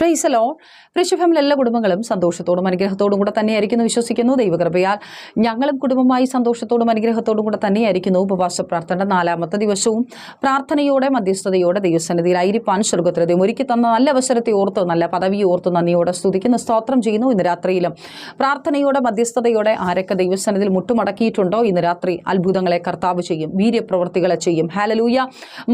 ഫ്രൈസലോ ഫ്രഷഫമിലെ എല്ലാ കുടുംബങ്ങളും സന്തോഷത്തോടും അനുഗ്രഹത്തോടും കൂടെ തന്നെയായിരിക്കുന്നു വിശ്വസിക്കുന്നു. ദൈവകൃപയാൽ ഞങ്ങളും കുടുംബമായി സന്തോഷത്തോടും അനുഗ്രഹത്തോടും കൂടെ തന്നെയായിരിക്കുന്നു ഉപവാസ പ്രാർത്ഥന നാലാമത്തെ ദിവസവും. പ്രാർത്ഥനയോടെ മധ്യസ്ഥതയോടെ ദൈവസന്നിധിയിലായിരിക്കാൻ സ്വർഗത്തിലെ ഒരുക്കി തന്ന നല്ല അവസരത്തെ ഓർത്ത് നല്ല പദവി ഓർത്ത് നന്ദിയോടെ സ്തുതിക്കുന്ന സ്തോത്രം ചെയ്യുന്നു. ഇന്ന് രാത്രിയിലും പ്രാർത്ഥനയോടെ മധ്യസ്ഥതയോടെ ആരൊക്കെ ദൈവസന്നിധിയിൽ മുട്ടുമടക്കിയിട്ടുണ്ടോ? ഇന്ന് രാത്രി അത്ഭുതങ്ങളെ കർത്താവ് ചെയ്യും വീര്യപ്രവർത്തികളെ ചെയ്യും. ഹാലലൂയ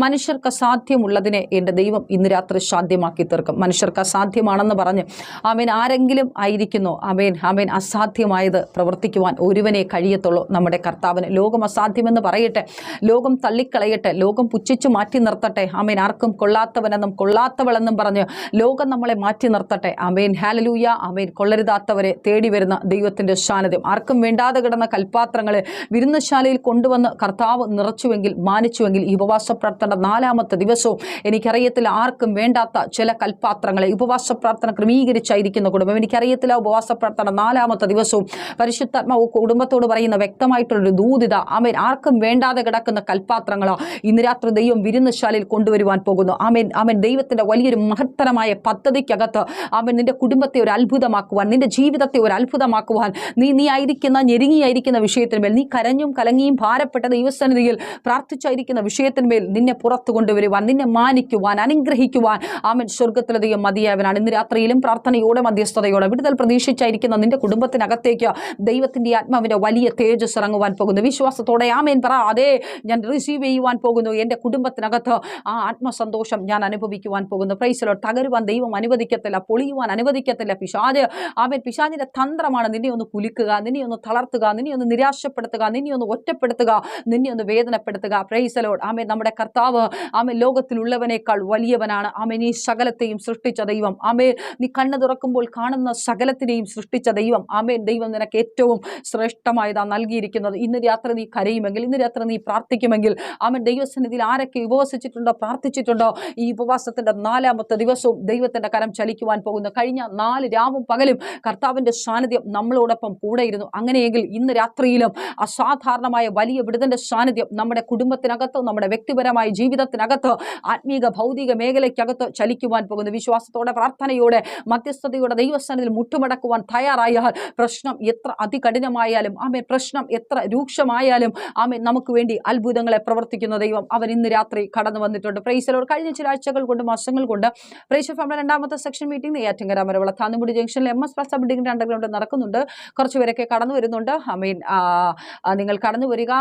മനുഷ്യർക്ക് സാധ്യമുള്ളതിനെ എന്റെ ദൈവം ഇന്ന് രാത്രി സാധ്യമാക്കി തീർക്കും. മനുഷ്യർക്ക് അസാധ്യമാണെന്ന് പറഞ്ഞ് ആമേൻ ആരെങ്കിലും ആയിരിക്കുന്നു? ആമേൻ ആമേൻ അസാധ്യമായത് പ്രവർത്തിക്കുവാൻ ഒരുവനെ കഴിയത്തുള്ളൂ. നമ്മുടെ കർത്താവിന് ലോകം അസാധ്യമെന്ന് പറയട്ടെ. ലോകം തള്ളിക്കളയട്ടെ. ലോകം പുച്ഛിച്ചു മാറ്റി നിർത്തട്ടെ. ആമേൻ ആർക്കും കൊള്ളാത്തവനെന്നും കൊള്ളാത്തവളെന്നും പറഞ്ഞ് ലോകം നമ്മളെ മാറ്റി നിർത്തട്ടെ. അമേൻ ഹാലലൂയ അമേൻ കൊള്ളരുതാത്തവരെ തേടി വരുന്ന ദൈവത്തിന്റെ സാന്നിധ്യം. ആർക്കും വേണ്ടാതെ കിടന്ന കൽപ്പാത്രങ്ങളെ വിരുന്നശാലയിൽ കൊണ്ടുവന്ന് കർത്താവ് നിറച്ചുവെങ്കിൽ മാനിച്ചുവെങ്കിൽ ഈ ഉപവാസ പ്രാർത്ഥന നാലാമത്തെ ദിവസവും എനിക്കറിയത്തില്ല ആർക്കും വേണ്ടാത്ത ചില കൽപ്പാത്രങ്ങളെ ഉപവാസ പ്രാർത്ഥന ക്രമീകരിച്ചായിരിക്കുന്ന കുടുംബം. എനിക്കറിയത്തില്ല ഉപവാസ പ്രാർത്ഥന നാലാമത്തെ ദിവസവും പരിശുദ്ധാത്മാവ് കുടുംബത്തോട് പറയുന്ന വ്യക്തമായിട്ടുള്ളൊരു ദൂതിത ആമേൻ. ആർക്കും വേണ്ടാതെ കിടക്കുന്ന കൽപ്പാത്രങ്ങളോ ഇന്ന് രാത്രി ദൈവം വിരുന്നശാലയിൽ കൊണ്ടുവരുവാൻ പോകുന്നു. ആമേൻ. ആമേൻ. ദൈവത്തിന്റെ വലിയൊരു മഹത്തരമായ പദ്ധതിക്കകത്ത് ആമേൻ നിന്റെ കുടുംബത്തെ ഒരു അത്ഭുതമാക്കുവാൻ നിന്റെ ജീവിതത്തെ ഒരു അത്ഭുതമാക്കുവാൻ നീ നീ ആയിരിക്കുന്ന ഞെരുങ്ങിയായിരിക്കുന്ന വിഷയത്തിന്മേൽ നീ കരഞ്ഞും കലങ്ങിയും ഭാരപ്പെട്ട ദൈവസന്നിധിയിൽ പ്രാർത്ഥിച്ചായിരിക്കുന്ന വിഷയത്തിന്മേൽ നിന്നെ പുറത്തു കൊണ്ടുവരുവാൻ നിന്നെ മാനിക്കുവാൻ അനുഗ്രഹിക്കുവാൻ ആമേൻ. സ്വർഗത്തിലധികം ദൈവം മതിയായവനാണ് ഇന്ന് രാത്രിയിലും പ്രാർത്ഥനയോടെ മധ്യസ്ഥതയോടെ വിടുതൽ പ്രതീക്ഷിച്ചായിരിക്കുന്ന നിന്റെ കുടുംബത്തിനകത്തേക്ക് ദൈവത്തിന്റെ ആത്മാവിന്റെ വലിയ തേജസ് ഇറങ്ങുവാൻ പോകുന്നു. വിശ്വാസത്തോടെ ആമേൻ പറ. അതെ ഞാൻ റിസീവ് ചെയ്യുവാൻ പോകുന്നു. എന്റെ കുടുംബത്തിനകത്ത് ആ ആത്മസന്തോഷം ഞാൻ അനുഭവിക്കുവാൻ പോകുന്നു. പ്രൈസലോ തകരുവാൻ ദൈവം അനുവദിക്കത്തില്ല. പൊളിയുവാൻ അനുവദിക്കത്തില്ല. പിശാജ് ആമേൻ. പിശാജിന്റെ തന്ത്രമാണ് നിന്നെ ഒന്ന് കുലുക്കുക നിന്നെ ഒന്ന് തളർത്തുക നിന്നെ ഒന്ന് നിരാശപ്പെടുത്തുക നിന്നെ ഒന്ന് ഒറ്റപ്പെടുത്തുക നിന്നെ ഒന്ന് വേദനപ്പെടുത്തുക. പ്രൈസലോട് ആമേൻ. നമ്മുടെ കർത്താവ് ആമേൻ ലോകത്തിലുള്ളവനേക്കാൾ വലിയവനാണ്. ആമേൻ. ഈ സകലത്തെയും സൃഷ്ടിച്ച ദൈവം. ആമേൻ. നീ കണ്ണു തുറക്കുമ്പോൾ കാണുന്ന സകലത്തിനെയും സൃഷ്ടിച്ച ദൈവം. ആമേൻ. ദൈവം നിനക്ക് ഏറ്റവും ശ്രേഷ്ഠമായതാണ് നൽകിയിരിക്കുന്നത്. ഇന്ന് രാത്രി നീ കരയുമെങ്കിൽ ഇന്ന് രാത്രി നീ പ്രാർത്ഥിക്കുമെങ്കിൽ ആമേൻ. ദൈവസന്നിധിയിൽ ആരൊക്കെ ഉപവസിച്ചിട്ടുണ്ടോ പ്രാർത്ഥിച്ചിട്ടുണ്ടോ ഈ ഉപവാസത്തിന്റെ നാലാമത്തെ ദിവസവും ദൈവത്തിന്റെ കരം ചലിക്കുവാൻ പോകുന്നു. കഴിഞ്ഞ നാല് രാവും പകലും കർത്താവിന്റെ സാന്നിധ്യം നമ്മളോടൊപ്പം കൂടെയിരുന്നു. അങ്ങനെയെങ്കിൽ ഇന്ന് രാത്രിയിലും അസാധാരണമായ വലിയ വിടുതന്റെ സാന്നിധ്യം നമ്മുടെ കുടുംബത്തിനകത്ത് നമ്മുടെ വ്യക്തിപരമായ ജീവിതത്തിനകത്ത് ആത്മീക ഭൗതിക മേഖലയ്ക്കകത്ത് ചലിക്കുവാൻ പോകുന്നു. വിശ്വാസത്തോടെ പ്രാർത്ഥനയോടെ മധ്യസ്ഥതയോടെ ദൈവസ്ഥാനത്തിൽ മുട്ടുമടക്കുവാൻ തയ്യാറായാൽ പ്രശ്നം എത്ര അതികഠിനമായാലും ആമേ പ്രശ്നം എത്ര രൂക്ഷമായാലും ആമേ നമുക്ക് വേണ്ടി അത്ഭുതങ്ങളെ പ്രവർത്തിക്കുന്ന ദൈവം അവൻ ഇന്ന് രാത്രി കടന്നു വന്നിട്ടുണ്ട്. പ്രൈസലോർ കഴിഞ്ഞ ചില ആഴ്ചകൾ കൊണ്ട് മാസങ്ങൾ കൊണ്ട് പ്രൈസ് ഫാമിലെ രണ്ടാമത്തെ സെക്ഷൻ മീറ്റിംഗ് നെയ്യാറ്റിങ്കര മരവള താന്നുമുടി ജംഗ്ഷനിൽ എം എസ് പ്രസാദ് ബിൽഡിംഗിന്റെ അണ്ടർഗ്രൗണ്ട് നടക്കുന്നുണ്ട്. കുറച്ച് പേരൊക്കെ കടന്നു വരുന്നുണ്ട്. ഐ നിങ്ങൾ കടന്നു വരിക.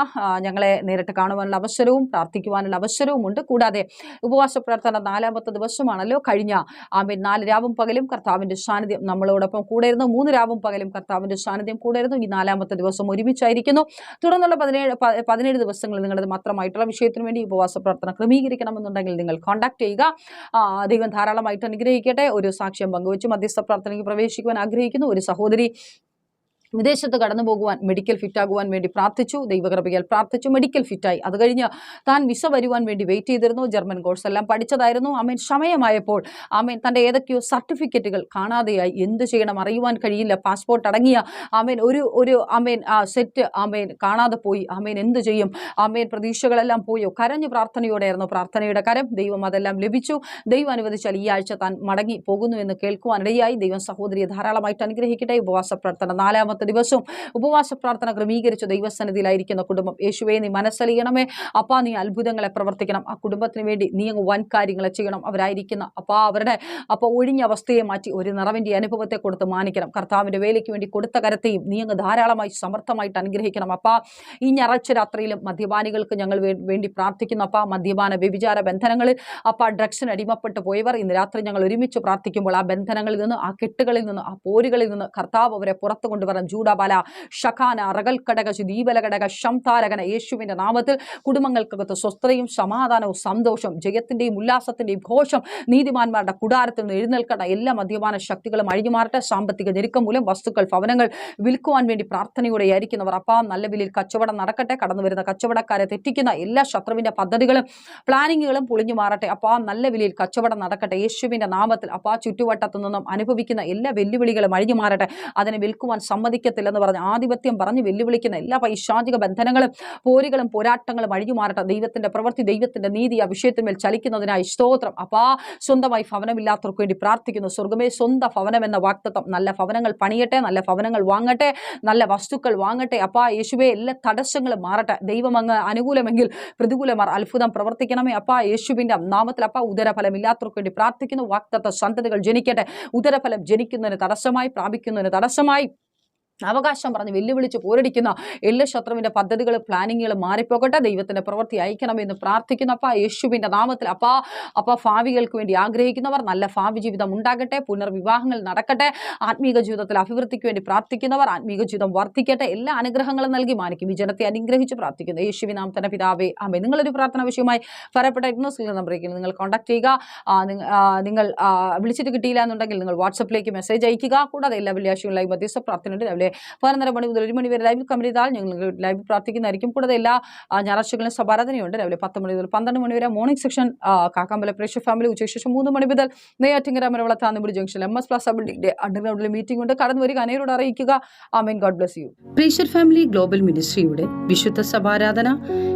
ഞങ്ങളെ നേരിട്ട് കാണുവാനുള്ള അവസരവും പ്രാർത്ഥിക്കുവാനുള്ള അവസരവും ഉണ്ട് കൂടാതെ ഉപവാസ പ്രാർത്ഥന നാലാമത്തെ ദിവസമാണല്ലോ. കഴിഞ്ഞ ആമീൻ നാല് രാവും പകലും കർത്താവിന്റെ സാന്നിധ്യം നമ്മളോടൊപ്പം കൂടെ ഇരുന്നു മൂന്ന് രാവും പകലും കർത്താവിന്റെ സാന്നിധ്യം കൂടെ ഇരുന്നു ഈ നാലാമത്തെ ദിവസം ഒരുമിച്ചായിരിക്കുന്നു. തുടർന്നുള്ള പതിനേഴ് പതിനേഴ് ദിവസങ്ങൾ നിങ്ങളത് മാത്രമായിട്ടുള്ള വിഷയത്തിന് വേണ്ടി ഉപവാസ പ്രാർത്ഥന ക്രമീകരിക്കണമെന്നുണ്ടെങ്കിൽ നിങ്ങൾ കോൺടാക്ട് ചെയ്യുക. ദൈവം ധാരാളമായിട്ട് അനുഗ്രഹിക്കട്ടെ. ഒരു സാക്ഷ്യം പങ്കുവച്ച് മധ്യസ്ഥ പ്രാർത്ഥനയ്ക്ക് പ്രവേശിക്കുവാൻ ആഗ്രഹിക്കുന്നു. ഒരു സഹോദരി വിദേശത്ത് കടന്നു പോകുവാൻ മെഡിക്കൽ ഫിറ്റ് ആകുവാൻ വേണ്ടി പ്രാർത്ഥിച്ചു. ദൈവകൃപയാൽ പ്രാർത്ഥിച്ചു. മെഡിക്കൽ ഫിറ്റായി അത് കഴിഞ്ഞ് താൻ വിസ വരുവാൻ വേണ്ടി വെയിറ്റ് ചെയ്തിരുന്നു. ജർമ്മൻ കോഴ്സ് എല്ലാം പഠിച്ചതായിരുന്നു. ആമേൻ. സമയമായപ്പോൾ ആമേൻ തന്റെ ഏതൊക്കെയോ സർട്ടിഫിക്കറ്റുകൾ കാണാതെയായി. എന്ത് ചെയ്യണം? അറിയുവാൻ കഴിയില്ല. പാസ്പോർട്ട് അടങ്ങിയ ആമേൻ ഒരു ഒരു ആമേൻ ആ സെറ്റ് ആമേൻ കാണാതെ പോയി. ആമേൻ എന്ത് ചെയ്യും? ആമേൻ പ്രതീക്ഷകളെല്ലാം പോയോ? കരഞ്ഞു പ്രാർത്ഥനയോടെയായിരുന്നു പ്രാർത്ഥനയുടെ കരം. ദൈവം അതെല്ലാം ലഭിച്ചു. ദൈവം അനുവദിച്ചാൽ ഈ ആഴ്ച താൻ മടങ്ങി പോകുന്നു എന്ന് കേൾക്കുവാനിടയായി. ദൈവം സഹോദരിയെ ധാരാളമായിട്ട് അനുഗ്രഹിക്കട്ടെ. ഉപവാസ പ്രാർത്ഥന നാലാമത്തെ ദിവസവും ഉപവാസ പ്രാർത്ഥന ക്രമീകരിച്ച ദൈവസന്നിധിയിലായിരിക്കുന്ന കുടുംബം. യേശുവെ നീ മനസ്സലിയണമേ. അപ്പാ നീ അത്ഭുതങ്ങളെ പ്രവർത്തിക്കണം. ആ കുടുംബത്തിന് വേണ്ടി നീ അങ്ങ് വൻ കാര്യങ്ങളെ ചെയ്യണം. അവരായിരിക്കുന്ന അപ്പാ അവരുടെ അപ്പോൾ ഒഴിഞ്ഞ അവസ്ഥയെ മാറ്റി ഒരു നിറവിന്റെ അനുഭവത്തെ കൊടുത്ത് മാനിക്കണം. കർത്താവിന്റെ വേലയ്ക്ക് വേണ്ടി കൊടുത്ത കരത്തെയും നീ അങ്ങ് ധാരാളമായി സമർത്ഥമായിട്ട് അനുഗ്രഹിക്കണം. അപ്പാ ഈ ഞായറാഴ്ച രാത്രിയിലും മദ്യപാനികൾക്ക് ഞങ്ങൾ വേണ്ടി പ്രാർത്ഥിക്കുന്നു. അപ്പാ മദ്യപാന വ്യഭിചാര ബന്ധനങ്ങളിൽ അപ്പാ ഡ്രഗ്സിന് അടിമപ്പെട്ട് പോയവർ ഇന്ന് രാത്രി ഞങ്ങൾ ഒരുമിച്ച് പ്രാർത്ഥിക്കുമ്പോൾ ആ ബന്ധനങ്ങളിൽ നിന്ന് ആ കെട്ടുകളിൽ നിന്ന് ആ പോരുകളിൽ നിന്ന് കർത്താവ് അവരെ പുറത്തു കൊണ്ടുവരാൻ ജൂഡബല ഷഖാന അറകൽക്കടക ദീപലകടക ശംതാരകന യേശുവിന്റെ നാമത്തിൽ കുടുംബങ്ങൾക്കകത്ത് സ്വസ്ഥതയും സമാധാനവും സന്തോഷം ജയത്തിന്റെയും ഉല്ലാസത്തിന്റെയും ഘോഷം നീതിമാന്മാരുടെ കുടാരത്തിൽ നിന്ന് എഴുന്നേൽക്കണ എല്ലാ മദ്യപാന ശക്തികളും അഴിഞ്ഞുമാറട്ടെ സാമ്പത്തിക ഞെരുക്കം മൂലം വസ്തുക്കൾ ഭവനങ്ങൾ വിൽക്കുവാൻ വേണ്ടി പ്രാർത്ഥനയോടെ ആയിരിക്കുന്നവർ അപ്പം നല്ല വിലയിൽ കച്ചവടം നടക്കട്ടെ. കടന്നു വരുന്ന കച്ചവടക്കാരെ തെറ്റിക്കുന്ന എല്ലാ ശത്രുവിന്റെ പദ്ധതികളും പ്ലാനിങ്ങുകളും പൊളിഞ്ഞു മാറട്ടെ. അപ്പം നല്ല വിലയിൽ കച്ചവടം നടക്കട്ടെ. യേശുവിന്റെ നാമത്തിൽ അപ്പാ ചുറ്റുവട്ടത്തു നിന്നും അനുഭവിക്കുന്ന എല്ലാ വെല്ലുവിളികളും അഴിഞ്ഞു മാറട്ടെ. അതിനെ വിൽക്കുവാൻ സമ്മതി സാധിക്കത്തില്ലെന്ന് പറഞ്ഞ് ആധിപത്യം പറഞ്ഞ് വെല്ലുവിളിക്കുന്ന എല്ലാ പൈശാചിക ബന്ധനങ്ങളും പോരുകളും പോരാട്ടങ്ങളും അഴിഞ്ഞുമാറട്ടെ. ദൈവത്തിന്റെ പ്രവൃത്തി ദൈവത്തിന്റെ നീതി ആ വിഷയത്തിന്മേൽ ചലിക്കുന്നതിനായി സ്തോത്രം. അപ്പാ സ്വന്തമായി ഭവനമില്ലാത്തവർക്ക് വേണ്ടി പ്രാർത്ഥിക്കുന്നു. സ്വർഗമേ സ്വന്തം ഭവനം എന്ന വാക്തത്വം. നല്ല ഭവനങ്ങൾ പണിയട്ടെ നല്ല ഭവനങ്ങൾ വാങ്ങട്ടെ നല്ല വസ്തുക്കൾ വാങ്ങട്ടെ. അപ്പാ യേശുവെ എല്ലാ തടസ്സങ്ങളും മാറട്ടെ. ദൈവം അങ്ങ് അനുകൂലമെങ്കിൽ പ്രതികൂലമാർ അത്ഭുതം പ്രവർത്തിക്കണമേ അപ്പാ യേശുവിന്റെ നാമത്തിൽ അപ്പാ ഉദരഫലമില്ലാത്തവർക്ക് വേണ്ടി പ്രാർത്ഥിക്കുന്നു. വാക്തത്വ സന്തതികൾ ജനിക്കട്ടെ. ഉദരഫലം ജനിക്കുന്നതിന് തടസ്സമായി പ്രാപിക്കുന്നതിന് തടസ്സമായി. അവകാശം പറഞ്ഞ് വെല്ലുവിളിച്ച് പോരടിക്കുന്ന എല്ലാ ശത്രുവിന്റെ പദ്ധതികൾ പ്ലാനിങ്ങുകൾ മാറിപ്പോകട്ടെ. ദൈവത്തിന്റെ പ്രവൃത്തി അയക്കണമെന്ന് പ്രാർത്ഥിക്കുന്നു. അപ്പ യേശുവിന്റെ നാമത്തിൽ അപ്പ അപ്പ ഭാവികൾക്ക് വേണ്ടി ആഗ്രഹിക്കുന്നവർ നല്ല ഭാവി ജീവിതം ഉണ്ടാകട്ടെ പുനർവിവാഹങ്ങൾ നടക്കട്ടെ ആത്മീക ജീവിതത്തിൽ അഭിവൃദ്ധിക്ക് വേണ്ടി പ്രാർത്ഥിക്കുന്നവർ ആത്മീക ജീവിതം വർദ്ധിക്കട്ടെ എല്ലാ അനുഗ്രഹങ്ങളും നൽകി മാനിക്കും. ഈ ജനത്തെ അനുഗ്രഹിച്ച് പ്രാർത്ഥിക്കുന്നു. യേശുവി നാം തന്നെ പിതാവേ അമ്മേ നിങ്ങളൊരു പ്രാർത്ഥന വിഷയമായി ഫലപ്പെട്ടിരുന്നു സ്ക്രീൻ നമ്പറേക്ക് നിങ്ങൾ കോൺടാക്ട് ചെയ്യുക. നിങ്ങൾ വിളിച്ചിട്ട് കിട്ടിയില്ല എന്നുണ്ടെങ്കിൽ നിങ്ങൾ വാട്സപ്പിലേക്ക് മെസ്സേജ് അയക്കുക. കൂടാതെ എല്ലാ വിലയാശികളായി മധ്യസ്ഥ പ്രാർത്ഥനയുണ്ട്. രാവിലെ പതിനൊന്നര മണി മുതൽ ഒരു മണി വരെ ലൈവ് കമ്പനിതാൽ ഞങ്ങൾ ലൈവ് പ്രാർത്ഥിക്കുന്നതായിരിക്കും. കൂടാതെ എല്ലാ ഞായറാഴ്ചകളിലും സഭാരാധനയുണ്ട് രാവിലെ പത്ത് മണി മുതൽ പന്ത്രണ്ട് മണി വരെ മോർണിംഗ് സെക്ഷൻ കാക്കാമ്പല പ്രേക്ഷ ഫാമിലി ഉച്ചയ്ക്ക് ശേഷം മൂന്ന് മണി മുതൽ Neyyattinkara Maravala Thannumudi junction M S plaza ബിൽഡിംഗിന്റെ അണ്ടർഗ്രൗണ്ടിൽ മീറ്റിംഗ് ഉണ്ട്. കടന്നു വരിക. അനേരോട് അറിയിക്കുക. Amen God bless you പ്രേക്ഷർ family global മിനിസ്ട്രിയുടെ വിശുദ്ധ സഭാരാധന.